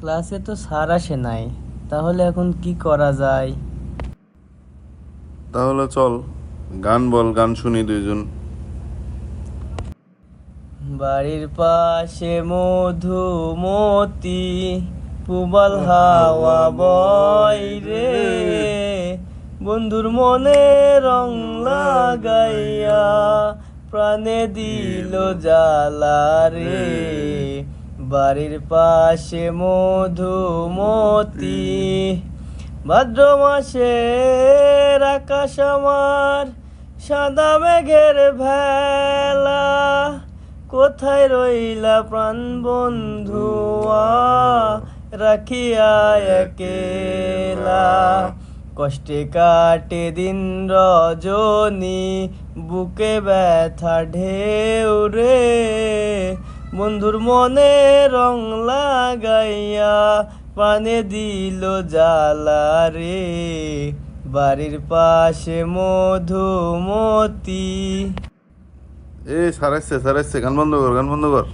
ক্লাসে তো স্যার আসে নাই তাহলে এখন কি করা যায়? তাহলে চল গান বল গান শুনি দুইজন। বাড়ির পাশে মধুমতি পুবাল হাওয়া বয় রে। বন্ধুর মনে রং লাগাইয়া প্রাণে দিল জ্বালা রে। বাড়ির পাশে মধুমতি। ভাদ্র মাসের আকাশ আমার, সাদা মেঘের ভেলা। কোথায় রইলা প্রাণ বন্ধুয়া রাখিয়া একেলা। কষ্টে কাটে দিন রজনী, বুকে ব্যথা ঢেউ রে। বন্ধুর মনে রং লাগাইয়া পানে দিল জ্বালা রে। বাড়ির পাশে মধুমতি। এ সারাইছে সারাইছে, গান বন্ধ কর, গান বন্ধ কর।